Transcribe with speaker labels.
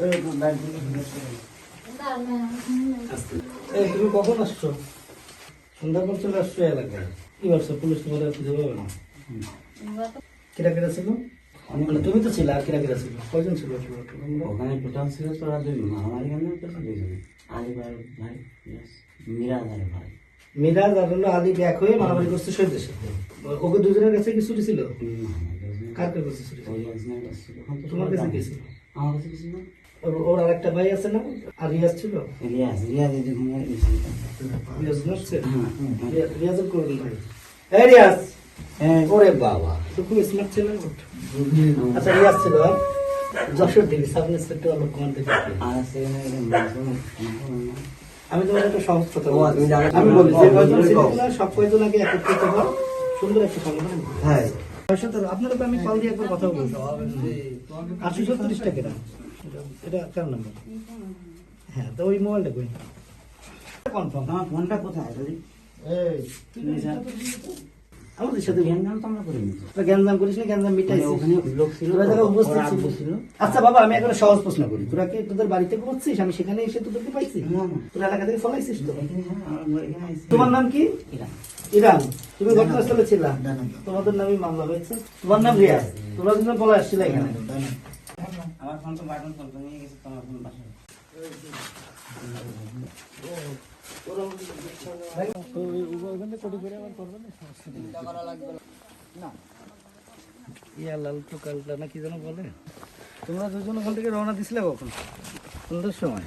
Speaker 1: 그리고 난 눈이 눈이 안 나요. 네, 그리고 먹어봤죠. পর চলে আসছো এলাকায় কি ভাবছ পুলিশ তোমার আর খুঁজে পাবে না। কিরা কিরা ছিল? মানে তুমি তো ছিলে আর কিরা কিরা ছিল? কয়জন ছিল?
Speaker 2: ওখানে টোটাল ছিল তোরা দুজন আমার এখানে তো দুজন আলী ভাই ভাই মিরাজ আর ভাই।
Speaker 1: মিরাজ আর হলো আলী ব্যাক হয়ে মারামারি করছে শহীদ দেশে ওকে দুজনের কাছে কি ছুটি ছিল? কার কার কাছে ছুটি তোমার কাছে কি ছিল?
Speaker 2: আমার কাছে কিছু না।
Speaker 1: ওর- ওর আর একটা ভাই আছে না? আর রিয়াজ ছিল?
Speaker 2: রিয়াজ রিয়াজ এই যে ঘুমিয়ে গেছিল।
Speaker 1: রিয়াজ নড়ছে। রিয়া- রিয়াজের করবেন ভাই? এই রিয়াজ! ওরে বাবা তো খুব স্মার্ট ছিল আচ্ছা রিয়াজ ছিল যশোর দিবি সাব ইন্সপেক্টর লোক কমান্ড থেকে
Speaker 2: আর আছে এখানে এই যে মাসুম, মাসুম না?
Speaker 1: আমি তোমার একটা সহজ কথা
Speaker 2: ও,
Speaker 1: বলছি।
Speaker 2: তুমি জানো
Speaker 1: আমি বলি যে কয়জন ছিল সব কয়জন আগে একত্রিত হও। সুন্দর একটা সংগঠন
Speaker 2: হ্যাঁ।
Speaker 1: আপনারা আমি কল দিয়ে একবার কথা বলছি। আটশো ছত্রিশ টাকা এটা হ্যাঁ তো ওই মোবাইলটা কনফার্ম
Speaker 2: ফোনটা কোথায়
Speaker 1: আচ্ছা বাবা আমি একটা সহজ প্রশ্ন করি তোরা কি তোদের বাড়িতে ঘুমাচ্ছিস আমি সেখানে এসে তোদেরকে পাইছি। তোরা এলাকা থেকে ফলাইছিস তো। তোমার নাম কি। ইরান তুমি ঘটনাস্থলে ছিলা তোমাদের নামে মামলা হয়েছে তোমার নাম রিয়াজ তোমরা পলা আসছিলে এখানে
Speaker 2: আমার ফোন তো বাটন ফোন নিয়ে গেছে, তোমার ফোন বাসায়।
Speaker 1: তোমরা দুজন ওখান থেকে রওনা দিছিলে কখন? সন্ধ্যার সময়।